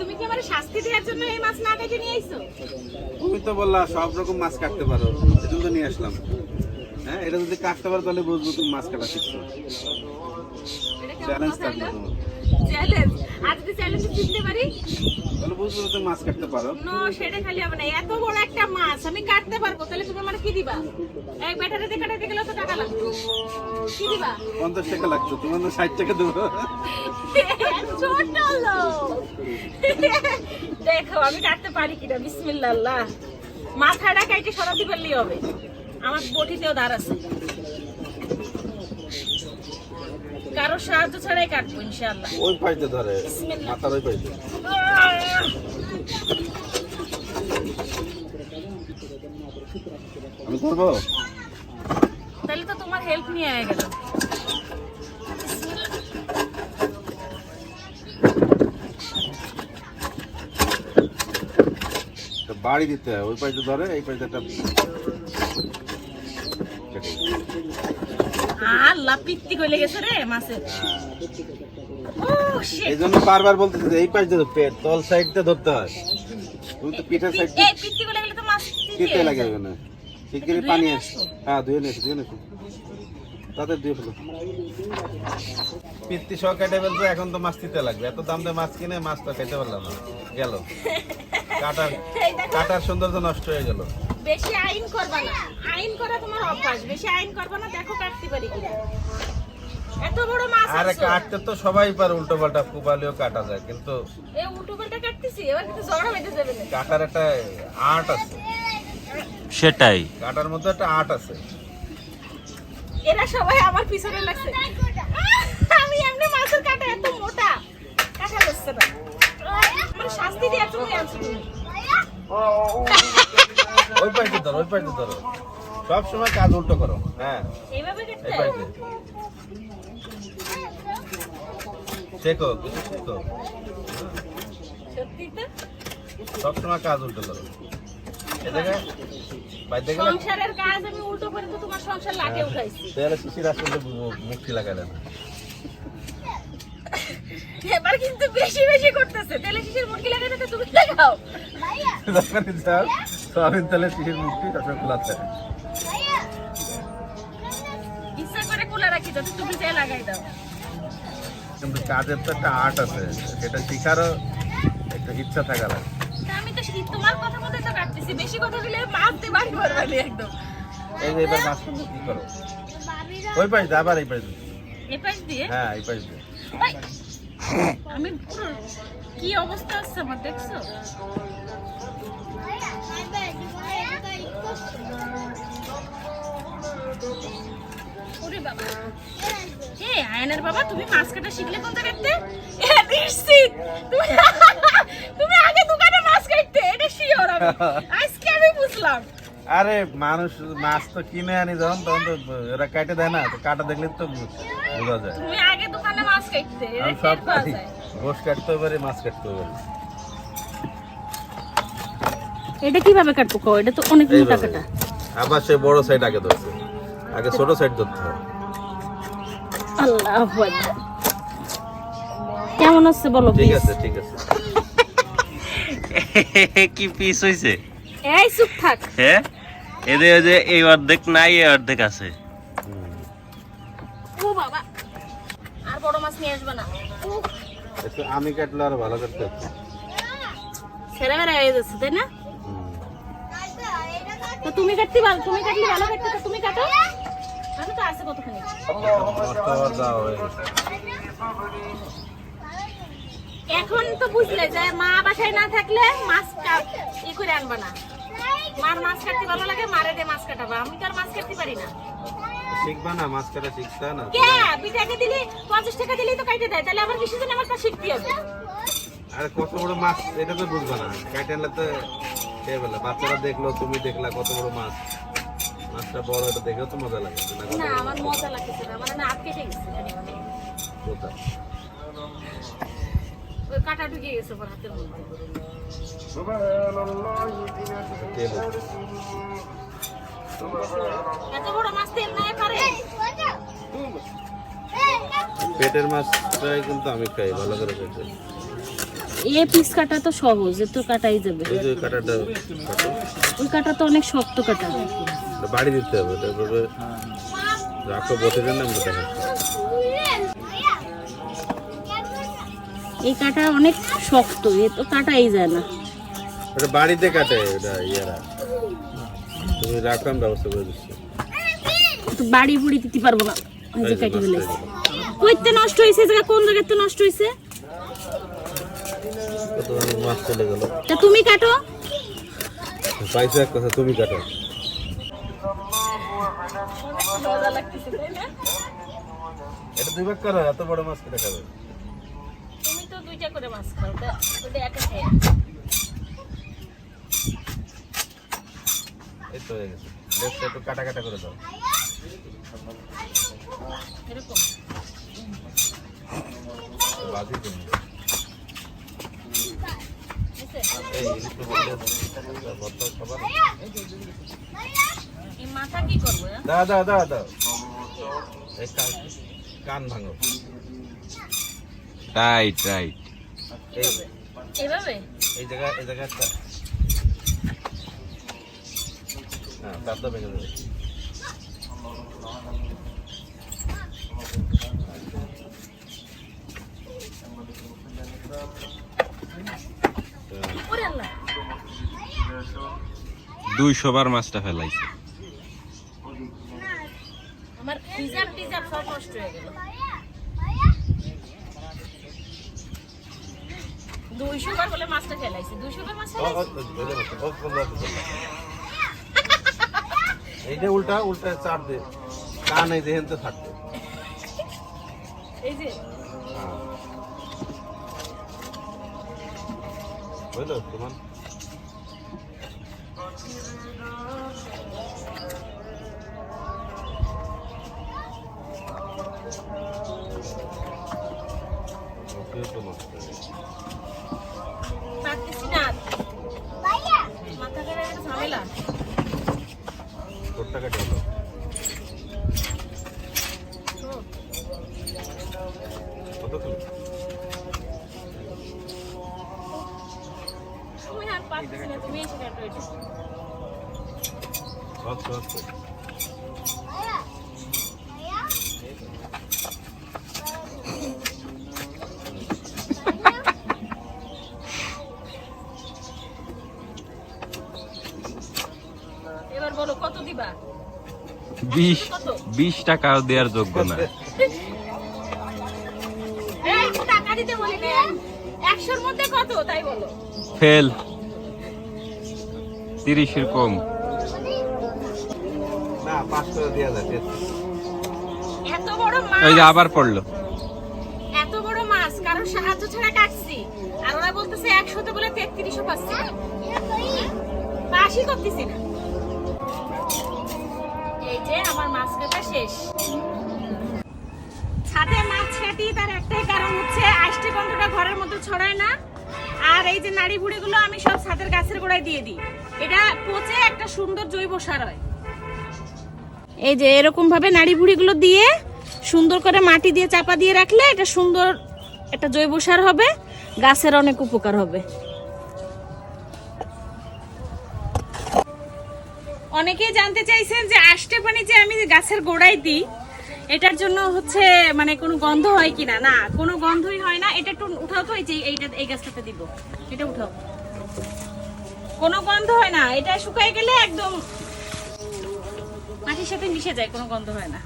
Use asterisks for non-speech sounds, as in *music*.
তুমি কি আমার শাস্তি দেওয়ার জন্য এই মাছ না কেটে নিয়ে আইছো? তুমি তো বললা সব রকম মাছ কাটতে পারো এজন্য তো নিয়ে আসলাম। হ্যাঁ এটা যদি কাটতে পারো তাহলে বুঝব তুমি মাছ কাটা শিখছো। চ্যালেঞ্জ থাকল তোমার। চ্যালেঞ্জ চ্যালেঞ্জ জিততে পারি? তাহলে মাছ কাটতে পারো। নো সেটা খালি হবে না। এত বড় একটা মাছ আমি কাটতে পারব। তাহলে তুমি আমার কি দিবা? এক ব্যাটারিতে কাটাতে গেলে তো টাকা লাগবে। কি দিবা? পঞ্চাশ টাকা লাগতো তোমার তো ষাট টাকা দেবো। ছোট *laughs* লোক। দেখো আমি কাটতে পারি কিনা বিসমিল্লাহ। আল্লাহ মাথাটা কাইটে সরাতে পারলেই হবে। আমার বটিতেও দাঁড় আছে। কারও সাহায্য ছাড়াই কাটবো ইনশাআল্লাহ। ওই পাইতে ধরে। মাথার ওই পাইতে। আমি ধরবো? তাহলে তো তোমার হেল্প নিয়ে আয়া গেল তো বাড়ি দিতে হয় ওই পাইতে ধরে এই পাইতে একটা আল্লাহ পিত্তি কইলে গেছে রে মাছের। এই জন্য বারবার বলতেছি এই পাশ দিয়ে পেট তল সাইডটা ধরতে হয়। তুমি তো পিঠের সাইড এই পিত্তি কইলে গেলে তো মাছ কিতে লাগে শিগগিরই পানি আসে। হ্যাঁ ধুয়ে ধুয়ে নিয়েছি তাদের দিয়ে ফেলো। পিত্তি সহ কেটে ফেলছে এখন তো মাছ দিতে লাগবে। এত দাম দিয়ে মাছ কিনে মাছ তো খেতে পারলাম না। গেল। কাটার *laughs* কাটার সৌন্দর্য নষ্ট হয়ে গেল। বেশি আইন করবা না আইন করা তোমার অভ্যাস বেশি আইন করবা না দেখো কাটতে পারি কিনা এত বড় মাছ আরে। কাটতে তো সবাই পারে উল্টো পাল্টা কুবালিও কাটা যায় কিন্তু এই উল্টো পাল্টা কাটতেছি এবার কিন্তু ঝগড়া হইতে যাবে না কাটার একটা আর্ট আছে সেটাই কাটার মধ্যে একটা আর্ট আছে এরা সবাই আমার পিছনে লাগছে আমি এমনি মাছের কাটা এত মোটা কাটা লাগছে না মানে শাস্তি দেওয়ার জন্য আনছো তুমি ওই পাইতে ধরো ওই পাইতে ধরো। সব সময় কাজ উল্টো করো হ্যাঁ। এই পাইতে শেখো কিছু শেখো। সবসময় কাজ উল্টো করো। এদিকে সংসারের কাজ আমি উল্টো করে তো তোমার সংসার লাগে উঠাইছি। তাহলে শিশির আসলে মুক্তি এবার কিন্তু বেশি বেশি করতেছে। তেলে শিশির মুটকি লাগাতে তুমি লাগাও। সয়াবিন তেলে শিশির মুক্তি তারপরে খোলাতে ইচ্ছা করে রাখি যাতে তুমি লাগাই দাও। কিন্তু কাজের তো একটা আর্ট আছে সেটা শিখারও একটা ইচ্ছা থাকা লাগে। আমি তো তোমার কথা মতো তো কাটতেছি বেশি কথা বলে মাছ দিয়ে বাড়ি মারবালি একদম। এই যে এবার মাছ কি করো? ওই পাশ দিয়ে আবার এই পাশ দিয়ে। এ পাশ দিয়ে? হ্যাঁ এই পাশ দিয়ে। আমি পুরো কি অবস্থা আছে আমার দেখছ? ওরে বাবা। এ আয়নার বাবা তুমি মাছ কাটা শিখলে কোন জায়গাতে এ নিশ্চিত। তুমি তুমি আগে দোকানে মাছ কাটতে এটা শিওর আমি। আজকে আমি বুঝলাম। আরে মানুষ মাছ তো কিনে আনি যখন তখন তো এরা কাটে দেয় না তো কাটা দেখলে তো বোঝা যায়। তুমি আগে দোকানে মাছ কাটতে আমি সব পাওয়া পারি মাছ কাটতেও পারি এটা কীভাবে কাটবো কো এটা তো অনেক মোটা। কাটা। আবার সে বড় সাইড আগে ধরছে। আগে ছোট সাইড ধরতে হয়। আল্লাহ কেমন আছে বলো ঠিক আছে ঠিক আছে। *laughs* কি পিস হইছে? এই চুপ থাক। হ্যাঁ এদের ওই যে এই অর্ধেক নাই এই অর্ধেক আছে। ও বাবা আর বড় মাছ নিয়ে আসবে না। একটু আমি কাটলে আরও ভালো করতে হচ্ছে ছেলেমেয়েরা হয়ে যাচ্ছে তাই না। তো তুমি কাটতে ভালো তুমি কাটলে ভালো কাটতে তো তুমি কাটো আমি তো আছে কতখানি। এখন তো বুঝলে যে মা বাসায় না থাকলে মাছ কা- ই করে আনবা না। মার মাছ কাটতে ভালো লাগে মারে দিয়ে মাছ কাটাবা। আমি তো আর মাছ কাটতে পারি না। শিখবা না মাছ কাটা শিখতে না। কে? পিঠাকে দিলি পঞ্চাশ টাকা দিলেই তো কাটে দেয়। তাহলে আবার কিছু দিন আমার শিখতে হবে। আরে কত বড় মাছ এটা তো বুঝবা না। কাটে আনলে তো বলে বাচ্চারা দেখল তুমি দেখলা কত বড় মাছ। মাছটা বড় এটা দেখেও তো মজা লাগে। না আমার মজা লাগতেছে না মানে না আটকে গেছে মানে। কোথায়? কাটা ঢুকে গেছে আমার হাতের মধ্যে। এত বড় মাছ তেল নাই পারে। পেটের মাছটাই কিন্তু আমি খাই ভালো করে পেটে এ পিস কাটা তো সহজ এ তো কাটাই যাবে। ওই যে কাটাটা ওই কাটা তো অনেক শক্ত কাটা। বাড়ি দিতে হবে তারপরে রাখো বসে না এই কাটা অনেক শক্ত এ তো কাটাই যায় না। এটা বাড়িতে কাটে এটা ইয়ারা। তুমি রাখো আমি ব্যবস্থা করে দিচ্ছি। তো বাড়ি বুড়ি দিতে পারব না। যে ফেলেছে। কইতে নষ্ট হয়েছে জায়গা কোন জায়গাতে নষ্ট হয়েছে মাছ চলে গেল। তা তুমি কাটো। পাইছে এক কথা তুমি কাটো। এটা দুই ভাগ করো এত বড় মাছ কেটে খাবে। তুমি তো দুইটা করে মাছ খাও তা ওটা একা খেয়ে এই তো হয়ে গেছে। দেখছ একটু কাটা কাটা করে দাও। এরকম। বাজি তুমি বুঝছে? এই ইলিশ মাছ বললে ভর্তা খাবার এই মাথা কি করব হ্যাঁ? দাও দাও দাও দাও এই কান- ভাঙো রাইট রাইট এই জায়গা এই জায়গা হ্যাঁ ভেঙে দেবে। ওরে আল্লাহ দুইশো বার মাছটা ফেলাইছে। আমার সব নষ্ট হয়ে গেল। দুইশো বার বলে মাছটা দুইশো বার মাছ রাখো। *laughs* এইটা উল্টা উল্টা চাপ দে। কান এই দেখেন তো থাকবে। এই যে বুঝলো তোমার? কেটে হলো। কত তুমি তুমি। এবার বলো কত দিবা? বিশ টাকাও দেওয়ার যোগ্য না। এই টাকা দিতে বলি না। একশোর মধ্যে কত? তাই বলো। ফেল। তিরিশের কম। না পাঁচ করে দেওয়া যায় ঠিক আছে। এত বড় মাছ? ওই যে আবার পড়ল। এত বড় মাছ কারণ সাহায্য ছাড়া কাটছি। আর ওরা বলতেছে একশোতে বলে তেত্রিশও পাচ্ছি পাশই করতেছি না। এই যে আমার মাছ কাটা শেষ। ছাদে মাছ কাটি তার একটাই কারণ হচ্ছে গন্ধটা ঘরের মধ্যে ছড়ায় না। আর এই যে নাড়ি ভুড়িগুলো আমি সব ছাদের গাছের গোড়ায় দিয়ে দিই। এটা পচে একটা সুন্দর জৈব সার হয়। এই যে এরকম ভাবে নাড়ি ভুড়িগুলো দিয়ে সুন্দর করে মাটি দিয়ে চাপা দিয়ে রাখলে এটা সুন্দর একটা জৈব সার হবে, গাছের অনেক উপকার হবে। অনেকেই জানতে চাইছেন যে আষ্টে পানি যে আমি গাছের গোড়ায় দিই, এটার জন্য হচ্ছে মানে কোনো গন্ধ হয় কিনা? না, কোনো গন্ধই হয় না। এটা একটু উঠাও তো, এই যে এইটা, এই গাছটাতে দিব। এটা উঠাও। কোনো গন্ধ হয় না। এটা শুকায় গেলে একদম মাটির সাথে মিশে যায়, কোনো গন্ধ হয় না।